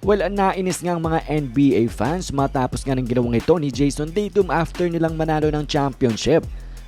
Well, nainis nga ang mga NBA fans matapos nga ng ginawang ito ni Jason Tatum after nilang manalo ng championship.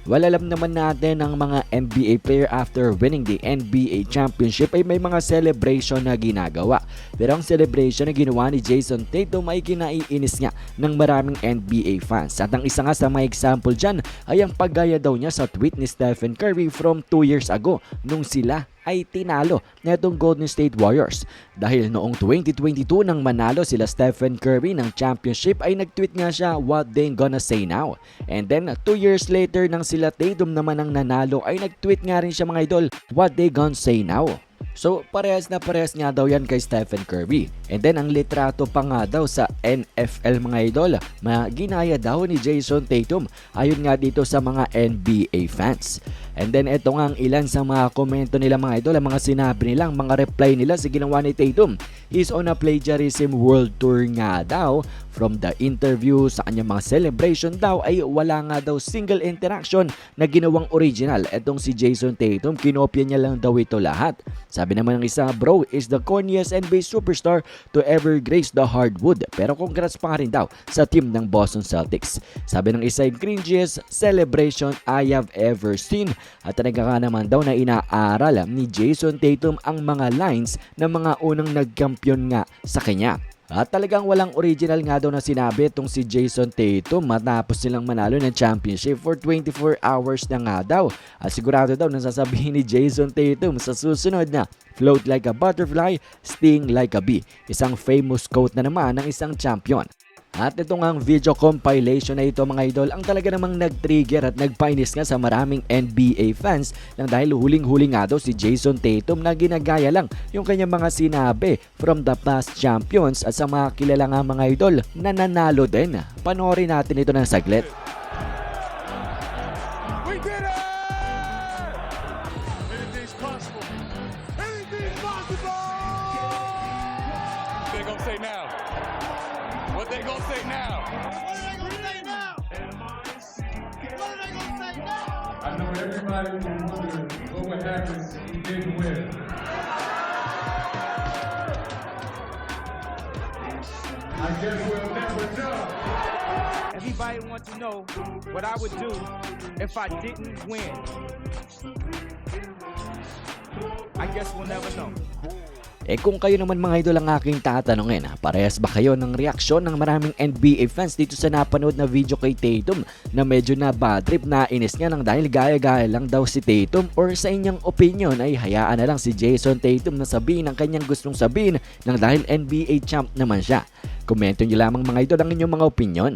Well, alam naman natin ng mga NBA player after winning the NBA championship ay may mga celebration na ginagawa. Pero ang celebration na ginawa ni Jason Tatum ay kinaiinis nga ng maraming NBA fans. At ang isa nga sa mga example dyan ay ang paggaya daw niya sa tweet ni Stephen Curry from 2 years ago nung sila ay tinalo netong Golden State Warriors. Dahil noong 2022 nang manalo sila Stephen Curry ng championship ay nag-tweet nga siya what they gonna say now. And then 2 years later nang sila Tatum naman ang nanalo ay nag-tweet nga rin siya mga idol what they gonna say now. So parehas na parehas nga daw yan kay Stephen Curry. And then ang litrato pa nga daw sa NFL mga idol, na ginaya daw ni Jason Tatum ayon nga dito sa mga NBA fans. And then ito nga ang ilan sa mga komento nila mga idol, ang mga sinabi nila, ang mga reply nila sa ginawa ni Tatum. He's on a plagiarism world tour nga daw. From the interview sa kanyang mga celebration daw ay wala nga daw single interaction na ginawang original. Etong si Jason Tatum, kinopya niya lang daw ito lahat. Sabi naman ng isa, bro is the corniest NBA superstar to ever grace the hardwood. Pero congrats pa rin daw sa team ng Boston Celtics. Sabi ng isa, cringiest celebration I have ever seen. At talaga nga naman daw na inaaral ni Jason Tatum ang mga lines ng mga unang nagkampiyon nga sa kanya. At talagang walang original nga daw na sinabi itong si Jason Tatum matapos silang manalo ng championship for 24 hours na nga daw. At sigurado daw na sasabihin ni Jason Tatum sa susunod na float like a butterfly, sting like a bee. Isang famous quote na naman ng isang champion. At ito nga ang video compilation na ito mga idol ang talaga namang nag-trigger at nagpainis nga sa maraming NBA fans nang dahil huling-huli nga daw si Jason Tatum na ginagaya lang yung kanyang mga sinabi from the past champions at sa mga kilala nga mga idol na nanalo din. Panoorin natin ito ng saglit. We did it! Anything's possible. Anything's possible! What they gonna say now? What they gonna say now? What are they gonna say now? What are they gonna say now? I know everybody was wondering what would happen if he didn't win. I guess we'll never know. Everybody wants to know what I would do if I didn't win. I guess we'll never know. Eh kung kayo naman mga idol ang aking tatanungin, parehas ba kayo ng reaksyon ng maraming NBA fans dito sa napanood na video kay Tatum na medyo na bad trip na inis nga nang dahil gaya-gaya lang daw si Tatum or sa inyong opinion ay hayaan na lang si Jason Tatum na sabihin ang kanyang gustong sabihin nang dahil NBA champ naman siya. Komento nyo lamang mga idol ang inyong mga opinion.